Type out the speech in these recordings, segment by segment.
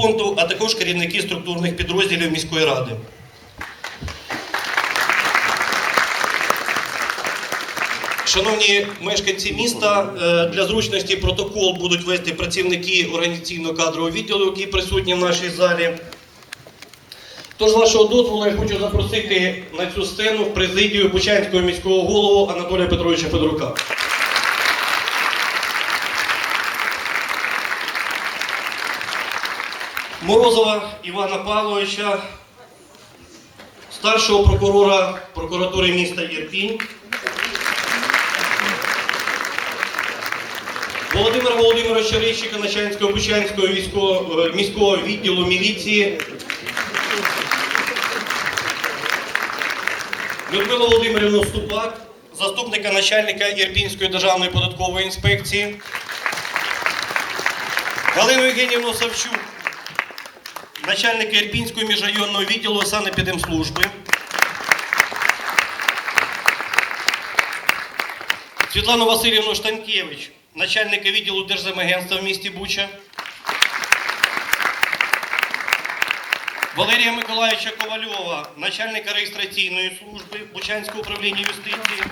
фонду, а також керівники структурних підрозділів міської ради. Шановні мешканці міста, е, для зручності протокол будуть вести працівники організаційно-кадрового відділу, які присутні в нашій залі. Тож, з вашого дозволу, я хочу запросити на цю сцену в президію Бучанського міського голову Анатолія Петровича Федорука. Морозова Івана Павловича, старшого прокурора прокуратури міста Єрпінь. Володимира Володимировича Рищика, начальницького Бучанського е, міського відділу міліції. Людмилу Володимирівну Ступак, заступника начальника Ірпінської державної податкової інспекції. Галину Євгенівну Савчук, начальника Ірпінського міжрайонного відділу санепідемслужби. Світлану Васильівну Штанкевич, начальника відділу Держземагентства в місті Буча. Валерія Миколаївича Ковальова, начальника реєстраційної служби Бучанського управління юстиції.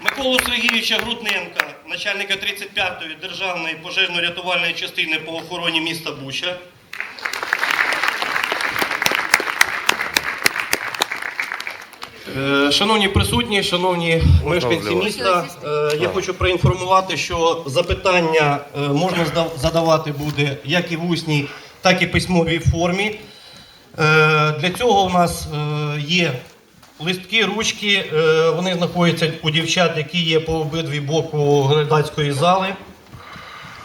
Миколу Сергійовича Грудненка, начальника 35-ї державної пожежно-рятувальної частини по охороні міста Буча. Е, Шановні присутні, шановні мешканці міста, е, я хочу проінформувати, що запитання е, можна задавати буде як і в усній, так і письмовій формі. Для цього у нас є листки, ручки. е, Вони знаходяться у дівчат, які є по обидві боку глядацької зали.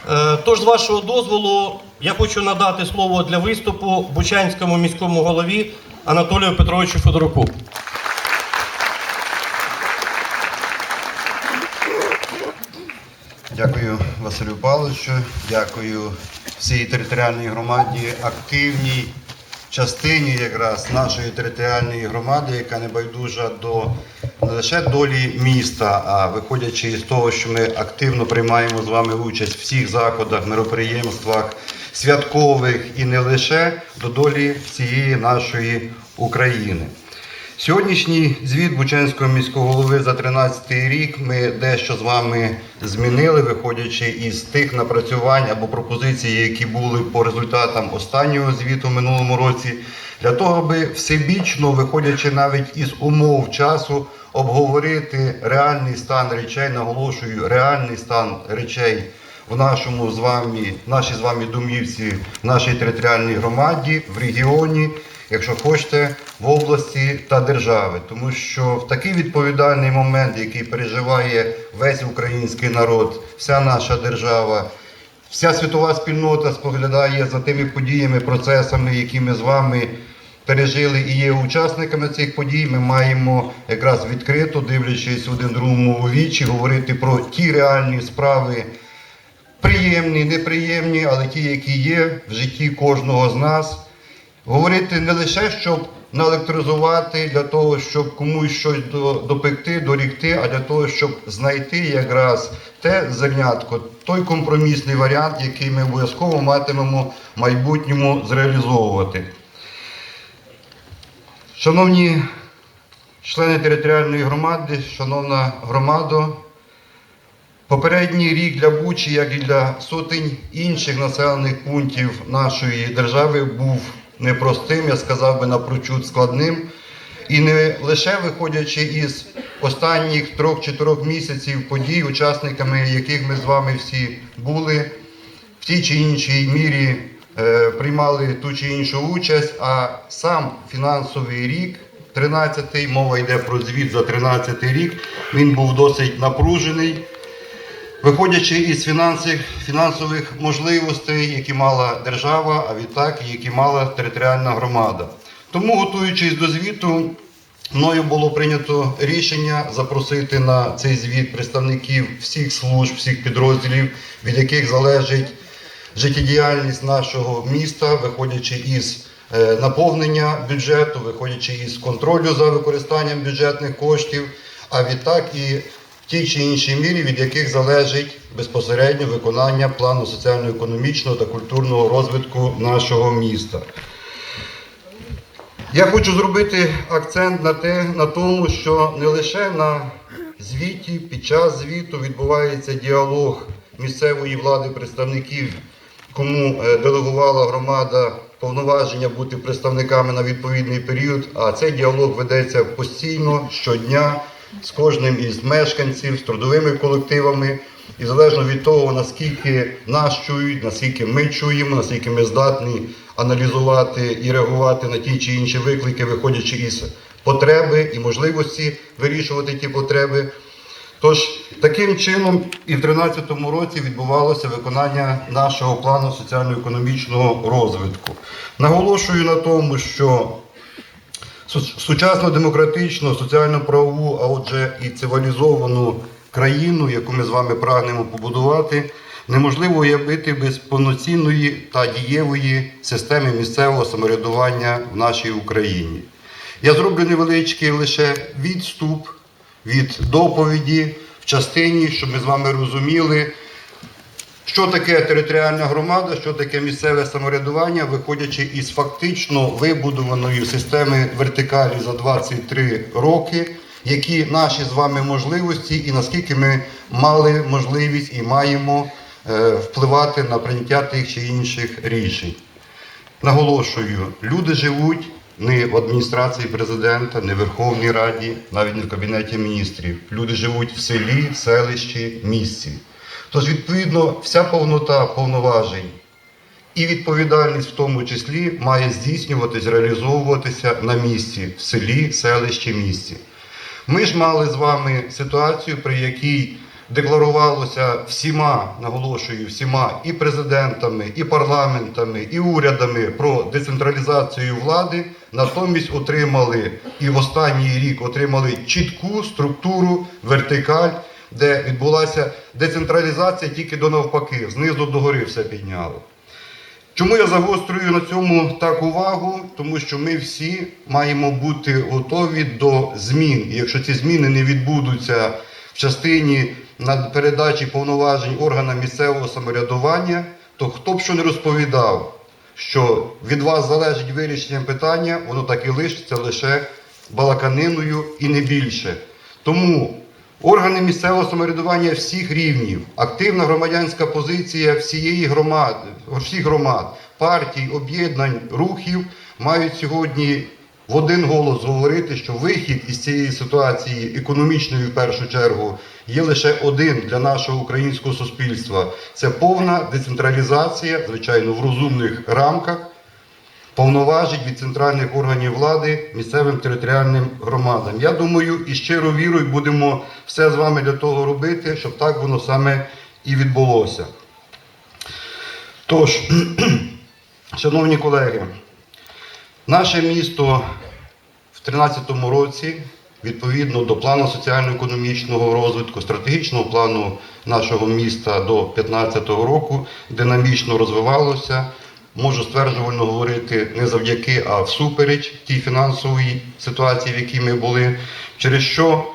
Е, Тож, з вашого дозволу, я хочу надати слово для виступу Бучанському міському голові Анатолію Петровичу Федоруку. Дякую Василю Павловичу, дякую всій територіальній громаді, активній частині якраз нашої територіальної громади, яка не байдужа до не лише долі міста, а виходячи із того, що ми активно приймаємо з вами участь в всіх заходах, мероприємствах, святкових і не лише до долі всієї нашої України. Сьогоднішній звіт Бучанського міського голови за 13 рік ми дещо з вами змінили, виходячи із тих напрацювань або пропозицій, які були по результатам останнього звіту минулому році, для того, аби всебічно, виходячи навіть із умов часу, обговорити реальний стан речей, наголошую, реальний стан речей в нашому з вами, нашій з вами домівці, в нашій територіальній громаді, в регіоні, якщо хочете, в області та держави. Тому що в такий відповідальний момент, який переживає весь український народ, вся наша держава, вся світова спільнота споглядає за тими подіями, процесами, які ми з вами пережили і є учасниками цих подій. Ми маємо якраз відкрито, дивлячись один другому у вічі, говорити про ті реальні справи. Приємні, неприємні, але ті, які є в житті кожного з нас. Говорити не лише, щоб наелектризувати, для того, щоб комусь щось допекти, дорікти, а для того, щоб знайти якраз те зернятко, той компромісний варіант, який ми обов'язково матимемо в майбутньому зреалізовувати. Шановні члени територіальної громади, шановна громада, Попередній рік для Бучі, як і для сотень інших населених пунктів нашої держави, був непростим, я сказав би напрочуд складним. І не лише виходячи із останніх трьох-чотирьох місяців подій, учасниками яких ми з вами всі були, в тій чи іншій мірі е, приймали ту чи іншу участь, а сам фінансовий рік, 13-й, мова йде про звіт за 13-й рік, він був досить напружений. Виходячи із фінансів, фінансових можливостей, які мала держава, а відтак які мала територіальна громада. Тому, готуючись до звіту, мною було прийнято рішення запросити на цей звіт представників всіх служб, всіх підрозділів, від яких залежить життєдіяльність нашого міста, виходячи із е, наповнення бюджету, виходячи із контролю за використанням бюджетних коштів, а відтак і тій чи іншій мірі, від яких залежить безпосередньо виконання плану соціально-економічного та культурного розвитку нашого міста. Я хочу зробити акцент на, те, на тому, що не лише на звіті, під час звіту відбувається діалог місцевої влади представників, кому е, делегувала громада повноваження бути представниками на відповідний період. А цей діалог ведеться постійно щодня з кожним із мешканців, з трудовими колективами. І залежно від того, наскільки нас чують, наскільки ми чуємо, наскільки ми здатні аналізувати і реагувати на ті чи інші виклики, виходячи із потреби і можливості вирішувати ті потреби. Тож таким чином і в 2013 році відбувалося виконання нашого плану соціально-економічного розвитку. Наголошую на тому, що сучасну демократичну, соціально-правову, а отже і цивілізовану країну, яку ми з вами прагнемо побудувати, неможливо уявити без повноцінної та дієвої системи місцевого самоврядування в нашій Україні. Я зроблю невеличкий лише відступ від доповіді в частині, щоб ми з вами розуміли, що таке територіальна громада, що таке місцеве самоврядування, виходячи із фактично вибудованої системи вертикалі за 23 роки, які наші з вами можливості, і наскільки ми мали можливість і маємо е, впливати на прийняття тих чи інших рішень. Наголошую, люди живуть не в адміністрації президента, не в Верховній Раді, навіть не в Кабінеті міністрів. Люди живуть в селі, селищі, місті. Тож, відповідно, вся повнота повноважень і відповідальність в тому числі має здійснюватись, реалізовуватися на місці, в селі, селищі, місті. Ми ж мали з вами ситуацію, при якій декларувалося всіма, наголошую, всіма і президентами, і парламентами, і урядами про децентралізацію влади, натомість отримали і в останній рік отримали чітку структуру, вертикаль, де відбулася децентралізація тільки до навпаки, знизу до гори все підняло. Чому я загострюю на цьому так увагу? Тому що ми всі маємо бути готові до змін. І якщо ці зміни не відбудуться в частині передачі повноважень органам місцевого самоврядування, то хто б що не розповідав, що від вас залежить вирішення питання, воно так і лишиться лише балаканиною і не більше. Тому Органи місцевого самоврядування всіх рівнів, активна громадянська позиція всієї громади, всіх громад, партій, об'єднань, рухів мають сьогодні в один голос говорити, що вихід із цієї ситуації, економічної в першу чергу, є лише один для нашого українського суспільства. Це повна децентралізація, звичайно, в розумних рамках повноважень від центральних органів влади місцевим територіальним громадам. Я думаю і щиро вірую, будемо все з вами для того робити, щоб так воно саме і відбулося. Тож, шановні колеги, наше місто в 2013 році, відповідно до плану соціально-економічного розвитку, стратегічного плану нашого міста до 2015 року, динамічно розвивалося. Можу стверджувально говорити не завдяки, а всупереч тій фінансовій ситуації, в якій ми були, через що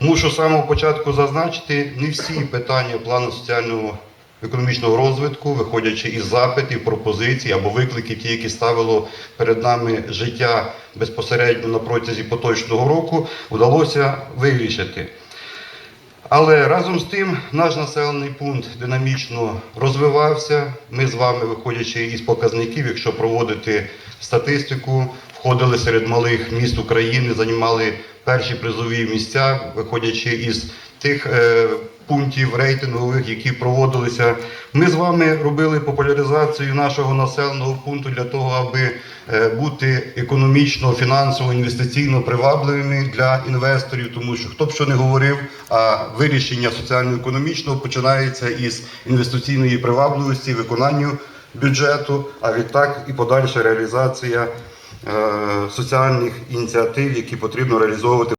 мушу з самого початку зазначити, не всі питання плану соціального економічного розвитку, виходячи із запитів, пропозицій або викликів, ті, які ставило перед нами життя безпосередньо на протязі поточного року, вдалося вирішити. Але разом з тим наш населений пункт динамічно розвивався. Ми з вами, виходячи із показників, якщо проводити статистику, входили серед малих міст України, займали перші призові місця, виходячи із тих е, пунктів рейтингових, які проводилися. Ми з вами робили популяризацію нашого населеного пункту для того, аби е, бути економічно, фінансово, інвестиційно привабливими для інвесторів, тому що хто б що не говорив, а вирішення соціально-економічного починається із інвестиційної привабливості, виконанню бюджету, а відтак і подальша реалізація е, соціальних ініціатив, які потрібно реалізовувати.